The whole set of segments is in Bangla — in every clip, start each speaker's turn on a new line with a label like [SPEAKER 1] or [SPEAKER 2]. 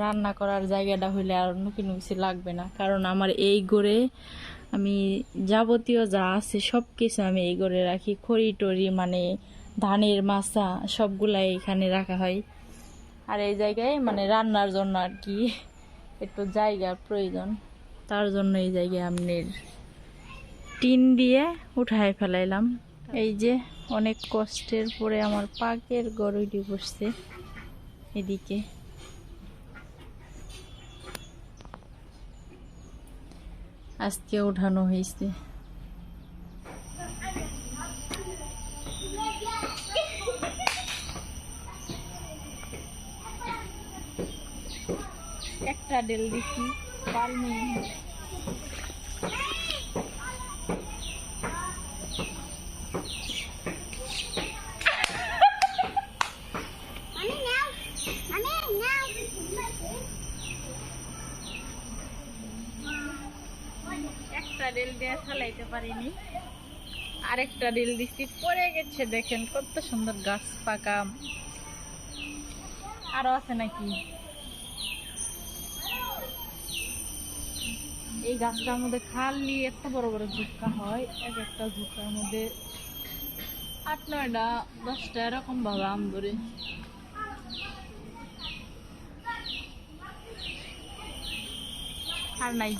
[SPEAKER 1] রান্না করার জায়গাটা হইলে আর অন্য কোনো কিছু লাগবে না। কারণ আমার এই গড়ে আমি যাবতীয় যা আছে সব কিছু আমি এই গড়ে রাখি। খড়ি টড়ি মানে ধানের মাছা সবগুলাই এখানে রাখা হয়। আর এই জায়গায় মানে রান্নার জন্য আর কি একটু জায়গার প্রয়োজন। তার জন্য এই জায়গায় আপনার টিন দিয়ে উঠায় ফেলাইলাম। এই যে অনেক কষ্টের পরে আমার পাকের গরুটি বসছে এদিকে। আজকে উঠানো হয়েছে। একটা ডেল দিছি পালমি ডেল দিয়ে ফেলাইতে পারিনি। আরেকটা ডেল দিছি, পড়ে গেছে দেখেন, কত সুন্দর গাছ পাকা। আরও আছে নাকি? এই গাছটার মধ্যে খালি এত বড় বড় ঝুঁকা হয়, এক একটা ঝুঁকার মধ্যে আট নয়টা, দশটা এরকম ভাবে আম ধরে। আর নাই।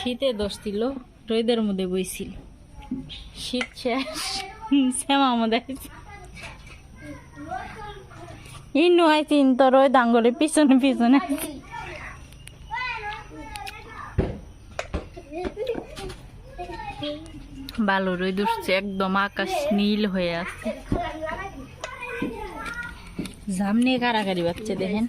[SPEAKER 1] শীতে দোষ দিল, রোদের মধ্যে বইছিল। শীত শেষ। শ্যামা আমাদের ইনু আইতিন তো রোদ আঙ্গলে, পিছনে পিছনে। ভালো রোদ উঠছে, একদম আকাশ নীল হয়ে আছে। সামনে কারাগারি বাচ্চা দেখেন।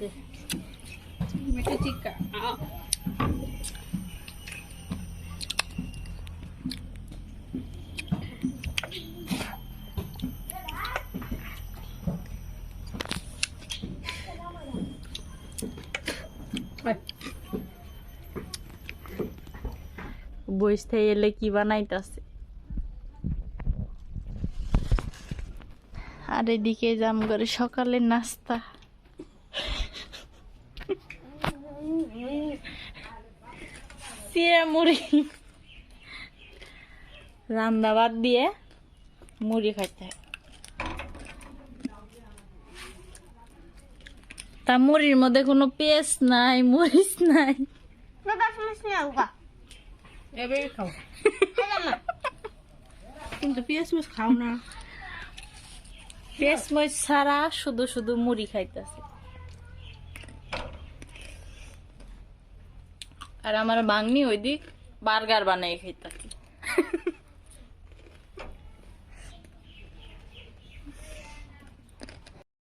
[SPEAKER 1] বইস এলে কি বানাইতাছে? আর এদিকে জাম করে সকালে নাস্তা। চিড়া মুড়ি। রান্না দিয়ে মুড়ি খাইতে হয়। তা মুড়ির মধ্যে কোনো পেস্ট নাই মরিচ নাই।
[SPEAKER 2] কিন্তু পেঁয়াজ খাও না।
[SPEAKER 1] মরিচ ছাড়া শুধু শুধু মুড়ি খাইতেছে। আর আমার বাংনি ওই দিক বার্গার বানাই খাইতাছে।